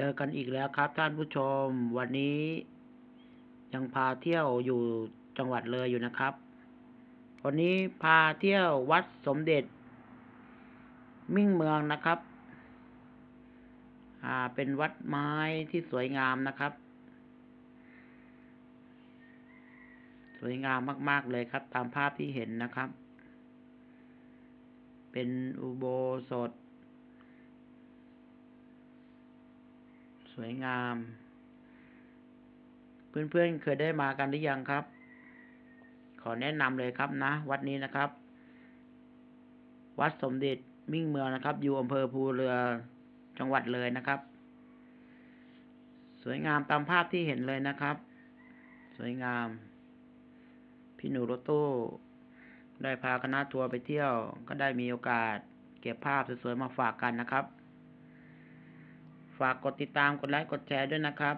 เจอกันอีกแล้วครับท่านผู้ชม วันนี้ยังพาเที่ยวอยู่จังหวัดเลยอยู่นะครับ วันนี้พาเที่ยววัดสมเด็จ มิ่งเมืองนะครับ อ่าเป็นวัดไม้ที่สวยงามนะครับ สวยงามมาก ๆเลยครับ ตามภาพที่เห็นนะครับ เป็นอุโบสถ วยงาม เพื่อนๆเคยได้มากันหรือยังครับ ขอแนะนำเลยครับนะ วัดนี้นะครับ วัดสมเด็จมิ่งเมืองนะครับ อยู่อำเภอภูเรือจังหวัดเลยนะครับ สวยงามตามภาพที่เห็นเลยนะครับ สวยงาม พี่หนูรถตู้ได้พาคณะทัวร์ไปเที่ยว ก็ได้มีโอกาส เก็บภาพสวยๆมาฝากกันนะครับ ฝากกดติดตามกดไลค์กดแชร์ด้วยนะครับ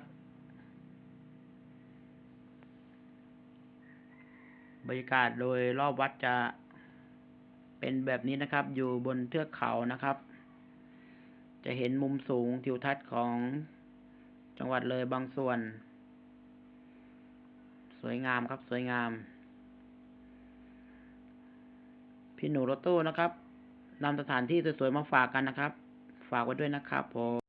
บรรยากาศโดยรอบวัดจะเป็นแบบนี้นะครับ อยู่บนเทือกเขานะครับ จะเห็นมุมสูงทิวทัศน์ของจังหวัดเลยบางส่วน สวยงามครับสวยงาม พี่หนูรถตู้นะครับนำสถานที่สวยๆมาฝากกันนะครับ ฝากไว้ด้วยนะครับผม